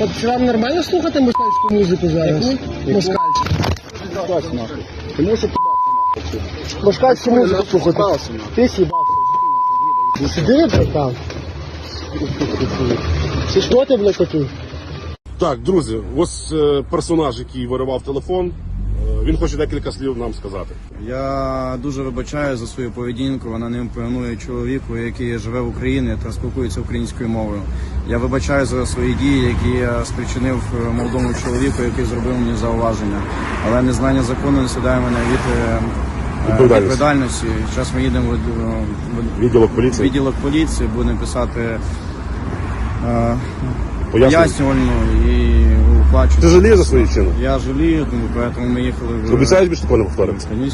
От вам нормально слухати москальську музику зараз? Москальську. Побався, нахуй. Москальську музику слухати. Ти сібався. Ну сиди, братан. Чи що ти, блядь, такий? Так, друзі, ось е, персонаж, який виривав телефон. Він хоче декілька слів нам сказати. Я дуже вибачаю за свою поведінку. Вона не імпонує чоловіку, який живе в Україні та спілкується українською мовою. Я вибачаю за свої дії, які я спричинив е, молодому чоловіку, який зробив мені зауваження. Але незнання закону не сідає мене від е, е, Відповідальності. Зараз ми їдемо в, Відділок поліції. відділок поліції, будемо писати е, пояснювальну і оплачувати. Ти жалієш за свою вчинок? Я жалію, тому поэтому ми їхали в Обіцяєш більше такого не повторити? Конечно.